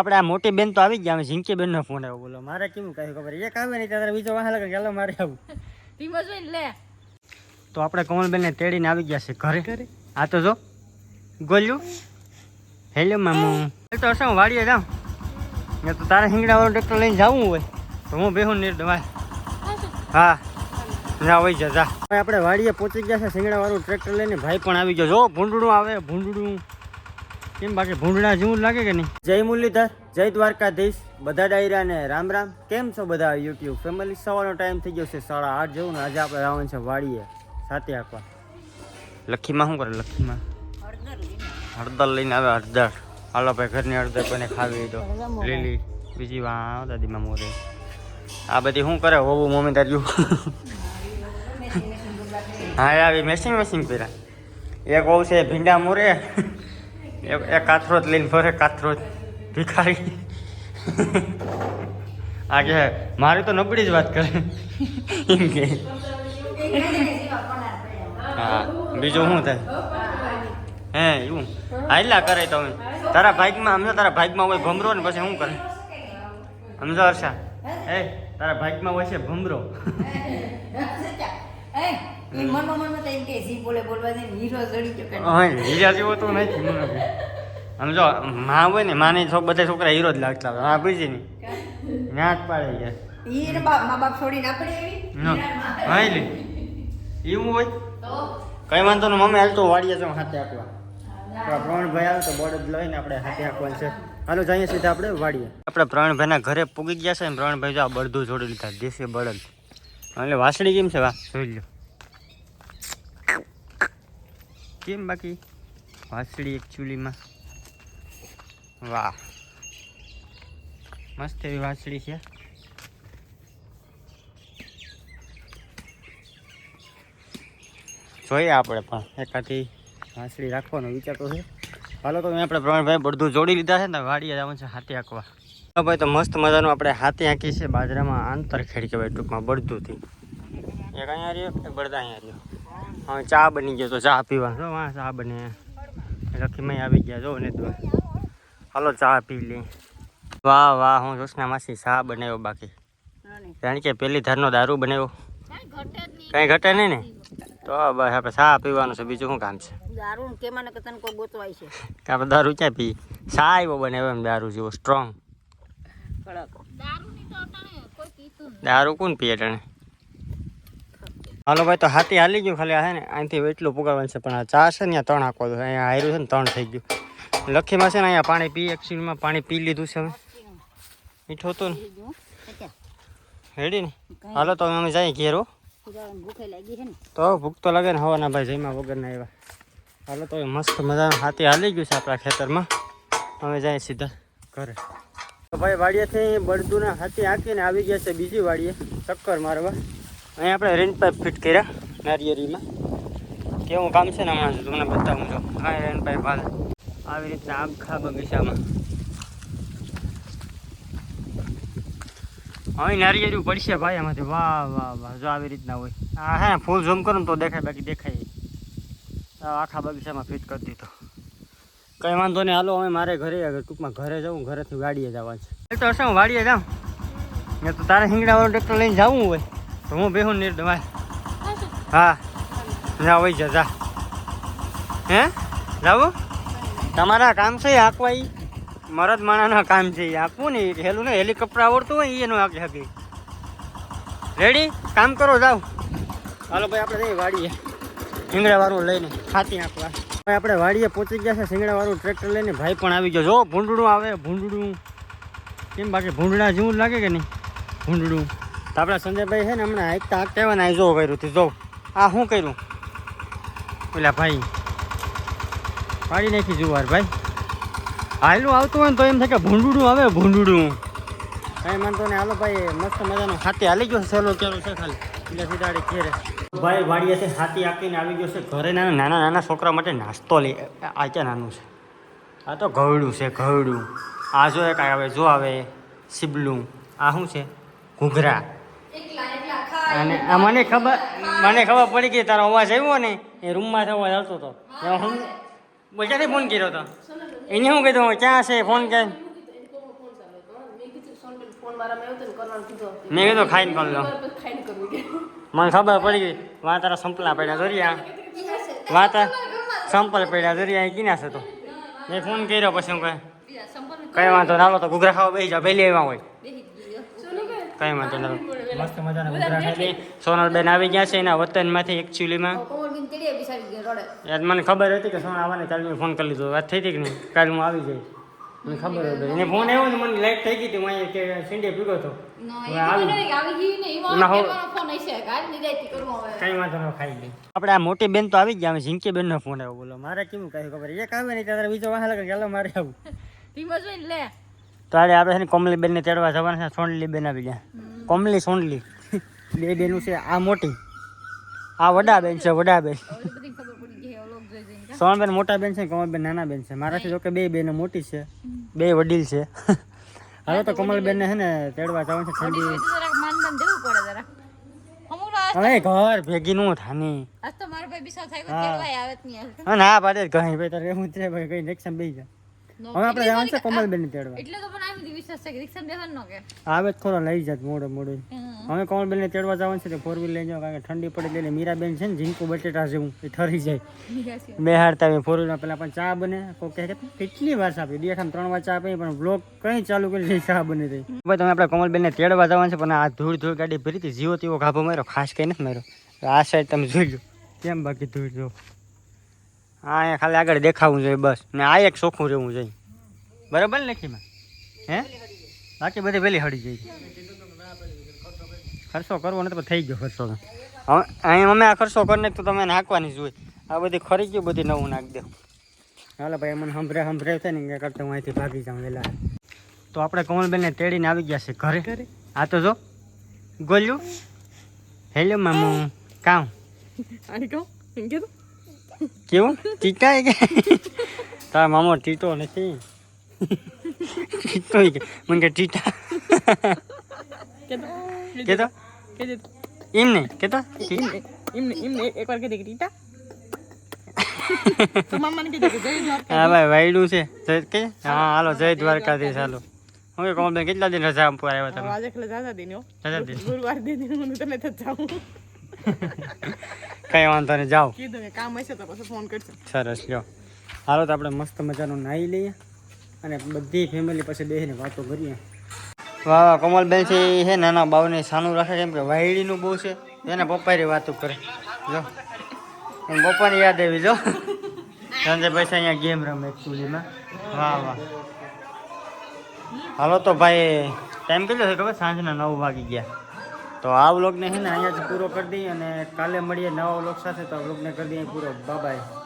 આપણે આ મોટી બેન તો આવી ગયા અમે ઝીંકી બેન નો ફોન આવ્યો બોલો. મારે કેવું કહ્યું ખબર? એક આવે નહીં ત્યારે બીજો વાહ લાગે ચાલો મારે આવું. ધીમો લે. તો આપણે કમલબેન ને તેડીને આવી ગયા છે ઘરે. આ તો જો ગોલ્યું. હેલો મામું. એ તો શું વાડીએ જાઉં. ને તો તારે હિંગડા વાળો ટ્રેક્ટર લઈને જવું હોય. તો હું બેહું નિર્દવાય હા. જા હોય જા આપણે વાડીએ પહોંચી ગયા છે શિંગડા વાળું ટ્રેક્ટર લઈને. ભાઈ પણ આવી ગયો. જો ભૂંડડું આવે ભૂંડડું. કેમ બાકી ભૂંડડા જેવું લાગે કે નહીં? જય મુરલીધર જય દ્વારકાધીશ. બધા ડાયરા ને રામ રામ. કેમ છો બધા યુટ્યુબ ફેમિલી? સવારનો ટાઈમ થઈ ગયો છે સાડા આઠ જેવું ને આજે આપણે આવવાનું છે વાડીએ સાથે આપવા. લખીમાં શું કરે? લખીમાં? હળદર લઈને આવે હળદર. હાલો ભાઈ ઘરની હળદર કોઈને ખાવી તો. લીલી. બીજી વાં દાદીમાં મોરે. આ બધી શું કરે? હોવું મમ્મી તાર્યું હા આવી મેસિંગ મેસિંગ પહેરા એક હોવ છે ભીંડા મોરે. એક કાથરો જ લઈને ફરે કાથરોત ભિખારી. આ કે મારી તો નબળી જ વાત કરે. એમ કે. હા, બીજું શું થાય? હે, એવું. હાઈલા કરે તમે તારા ભાગમાં સમજો તારા ભાગમાં હોય ભમરો ને પછી શું કરે? સમજો હર્ષા. હે, તારા ભાગમાં હોય છે ભમરો. હા હીરા જેવો તો નથી મને માં હોય ને માની બધા છોકરા હીરો જ લાગતા હોય. હા બીજી ના? પાડે ગયા ન હા લે. એવું હોય? કઈ વાંધો નહીં મમ્મી હાલ તો વાડીએ જાઉં હાથે આપવા પ્રણભાઈ આવે તો બળદ લઈને આપણે હાથે આપવાનું છે. હાલો જઈએ સીધા આપણે વાડીએ. આપણે પ્રણભાઈના ઘરે પૂગી ગયા છે ને પ્રણભાઈ જો આ બળદું જોડી લીધા દેશી બળદ. એટલે વાસળી કેમ છે વાહ? જોઈ લો કેમ બાકી? વાસળી એકચ્યુઅલીમાં વાહ. મસ્ત એવી વાસળી છે. જોઈએ આપણે પણ. એકાથી વાંસળી રાખવાનો વિચાર તો છે. હાલો તો મેં આપણે પ્રવીણભાઈ બધું જોડી લીધા છે ને વાડીએ જવાનું છે હાથી આંકવા. ભાઈ, તો મસ્ત મજાનું આપણે હાથી આંકી છે. બાજરામાં આંતર ખેડ કહેવાય ટૂંકમાં બળદુંથી એક અહીંયા રહ્યો, એક બળદા અહીંયા રહ્યો. હવે ચા બની ગયો તો ચા પીવા. જો હા ચા બને. લખીમાં આવી ગયા જો ને તો. હાલો ચા પી લે વાહ વાહ હું જોશના માસી ચા બનાવ્યો બાકી. જાણી કે પેલી ધારનો દારૂ બનાવ્યો. કઈ ઘટે નહીં ને? તો બસ આપણે ચા પીવાનું છે બીજું શું કામ છે? દારૂ કેમાં ને તને કોઈ ગોતવાય છે? આપણે દારૂ ક્યાં પી ચા એવો બનાવ્યો એમ દારૂ જેવો સ્ટ્રોંગ દારૂ કોણ પીએ ટણે હાલો ભાઈ, તો હાથી હાલી ગયું ખાલી હે ને? અહીંથી એટલું પુગાડવાનું છે, પણ આ ચા છે ને, ત્યાં ત્રણ આખો અહીંયા હાર્યું છે ને, ત્રણ થઈ ગયું. લખીમાં છે ને, અહીંયા પાણી પી એકસીમાં પાણી પી લીધું છે હવે. મીઠું હતું ને? રેડી ને? હાલો, તો અમે જઈએ ઘેર તો ભૂખ તો લાગે ને, હવાના ભાઈ જઈમાં વગરના આવ્યા. હાલો, તો મસ્ત મજાનું હાથી હાલી ગયું છે આપણા ખેતરમાં. અમે જઈએ સીધા ઘરે. તો ભાઈ, વાડીએથી બળદુના હાથી હાંકીને આવી ગયા છે બીજી વાડીએ, ચક્કર મારવા. અહીં આપણે રેન પાઇપ ફિટ કર્યા નારિયેરીમાં. કેવું કામ છે ને હમણાં? તમને બતાવું છું. હા રેન પાઇપ હાલ આવી રીતના આખા બગીચામાં હવે નારિયેરી પડશે ભાઈ એમાંથી વાહ વાહ વાહ. જો આવી રીતના હોય. આ હે, ફૂલ ઝૂમ કરો ને તો દેખાય, બાકી દેખાય. આખા બગીચામાં ફિટ કરી દીધો. કંઈ વાંધો નહીં. હાલો, હવે મારે ઘરે ટૂંકમાં ઘરે જાઉં ઘરેથી વાડીએ જવા છે. તો શું, વાડીએ જાઉં? તો તારે હિંગડાવાળું ટ્રેક્ટર લઈને જવું હોય. તો હું બેહું નિર્દવાય હા જા હોય જા જા હે? જાવું તમારા કામ છે આંકવા એ મરદ માણાના કામ છે એ આપવું ને હેલું ને હેલિકોપ્ટર આવડતું હોય એનું આંકી શકે રેડી કામ કરો જાઓ. હાલો ભાઈ આપણે વાડીએ. શિંગડા વાળું લઈને ખાતી આંકવા ભાઈ આપણે વાડીએ પહોંચી ગયા છે શિંગડા વાળું ટ્રેક્ટર લઈને. ભાઈ પણ આવી ગયો. જો ભૂંડડું આવે ભૂંડડું. કેમ બાકી ભૂંડડા જેવું લાગે કે નહીં? ભૂંડડું. આપણા સંજયભાઈ છે ને હમણાં એક તાક આવ્યા ને જો કર્યું તું, જો. આ શું કર્યું? પેલા ભાઈ. પાડી નાખી જુવાર, ભાઈ. હાલું આવતું હોય ને તો એમ થાય કે ભૂંડુડું આવે, ભૂંડુડું. કઈ માનતો ને હાલો ભાઈ, મસ્ત મજાનો હાથી હાલી ગયો સહેલો કેરો છે ખાલી. એટલે સીધાડી ઘેરે. ભાઈ વાડીએથી હાથી આપીને આવી ગયો છે. ઘરે નાના નાના નાના છોકરા માટે નાસ્તો લઈ આ ક્યાં નાનું છે? આ તો ઘવડું છે ઘવડું આ જો એક આવે, જો આવે. સીબલું. આ શું છે? ઘૂઘરા. અને મને ખબર મને ખબર પડી ગઈ તારો અવાજ આવ્યો ને એ રૂમમાંથી અવાજ આવતો હતો. હું. બોલ ફોન કર્યો હતો એને શું કીધું? ક્યાં છે ફોન કે. મેં કીધું ખાઈને કરી લો. મને ખબર પડી ગઈ વા તારા સંપલા પડ્યા દોરિયા. વા તાર સંપલ પડ્યા દોરિયા અહીં કિના છે તો. મેં ફોન કર્યો પછી હું કહે કઈ વાંધો ના તો ઘૂઘરા ખાવા બેસી જાવ પહેલી એવા હોય. કઈ વાંધો ના મસ્ત મજાના ગુજરાત એટલે સોનલબેન આવી ગયા છે એના વતનમાંથી એકચ્યુઅલીમાં બિન યાર મને ખબર હતી કે સોના આવવાને કાલે મેં ફોન કરી લીધો. વાત થઈ હતી કે નહીં? કાલે હું આવી જઈશ. મને ખબર હતી. એને ફોન આવ્યો ને મને લાઈટ થઈ ગઈ હતી. હું કે સિંડે પીગો હતો. નો ને ન આપણે આ મોટી બેન તો આવી ગયા અમે ઝીંકી બેનનો ફોન આવ્યો. બોલો મારે કેવું કહ્યું ખબર? એક આવે નહીં ત્યારે બીજો વાહ લાગે ચાલો મારે આવું. ધીમો જોઈને લે. તો આજે આપણે છે ને કોમલી બેનને તેડવા જવાના છે સોનલી બેન આવી ગયા. કોમલી સોનલી બે બેનું છે આ મોટી. આ વડા બેન છે વડા બેન? સોનબેન મોટા બેન છે કમલબેન નાના બેન છે મારાથી જોકે બે બેન મોટી છે. બે વડીલ છે. હવે તો કમલબેનને છે ને તેડવા જવાનું છે ઠંડી. હવે ઘર ભેગી નું થાની આજ તો મારો ભાઈ બિસાવ થાય હા. કેવાય આવે જ નહીં હા ના પાડે કહી ભાઈ તારે હું છે ભાઈ કઈ રિક્ષા બેસી જાય નો. હવે આપણે જવાનું છે કોમલબેન ને તેડવા. એટલે તો પણ આવી વિશ્વાસ છે કે રિક્ષા બેહવાનું નો કે. આવે ખોરો લઈ જાત મોડો મોડો. હવે કોમલબેન ને તેડવા જવાનું છે તો ફોર વ્હીલ લઈ જાઓ કારણ કે ઠંડી પડે એટલે મીરાબેન છે ને ઝીંકુ બટેટા જેવું એ ઠરી જાય. બેહાડતા ફોર વ્હીલમાં પેલા પણ ચા બને. કોઈ કહે કે કેટલી વાર આપી દેખામ ત્રણ વાર ચા આપી પણ બ્લોક કઈ ચાલુ કરી ચા બની થઈ ભાઈ તમે આપણે કોમલબેન ને તેડવા જવાનું છે પણ આ ધૂળ ધૂળ ગાડી ભરી હતી જીવો તેવો ગાભો માર્યો ખાસ કઈ નથી માર્યો. આ સાઈડ તમે જોઈ લો. કેમ બાકી ધૂળ જો? હા અહીંયા ખાલી આગળ દેખાવું જોઈએ બસ. ને આ એક ચોખ્ખું રહેવું જોઈએ. બરાબર ને લખીમાં? હે? બાકી બધી પેલી હળી જાય. ખર્ચો કરવો નથી પણ થઈ ગયો ખર્ચો. હવે અહીંયા અમે આ ખર્ચો કરી નાખ તો તમે નાખવાની જોઈએ આ બધી ખરી ગયું બધી નવું નાખી દો. હાલો ભાઈ મને સંભળે સંભળે છે ને કરતા હું અહીંથી ભાગી જાઉં વહેલા. તો આપણે કમલબેનને તેડીને આવી ગયા છે ઘરે. આ તો જો ગોલ્યું. હેલો મામુ કામ? કેવું? ટીટા કે? તારા મામો ટીટો નથી. ટીટો કે. મને કે ટીટા કેતો? એમ નહીં કેતો હા ભાઈ વાયડું છે. જય કે? હા હાલો જય દ્વારકાધીશ હાલો. હું કે કોમલબેન કેટલા દિન રજા આપવા આવ્યા તમે? રજા દિન ગુરુવાર દે હું તને તો જાઉં. કઈ વાંધો નહીં જાઓ. કીધું કે કામ હશે તો પછી ફોન કરશે સરસ લ્યો. હાલો તો આપણે મસ્ત મજાનું નાહી લઈએ અને બધી ફેમિલી પછી બેસીને વાતો કરીએ. વાહ વાહ કોમલબેન છે છે નાના બાવને સાનું રાખે કેમ કે વાયડીનું બહુ છે. એને પપ્પાની વાતો કરે. જો. પપ્પાની યાદ આવી જો. સાંજે પૈસા અહીંયા ગેમ રમે એકચુલીમાં. વાહ વાહ. હાલો તો ભાઈ ટાઈમ કેટલો છે ખબર? સાંજના નવ વાગી ગયા. તો આ વ્લોગને છે ને અહીંયા જ પૂરો કરી દઈએ અને કાલે મળીએ નવા વ્લોગ સાથે. તો આ વ્લોગને કરી દઈએ પૂરો. બાય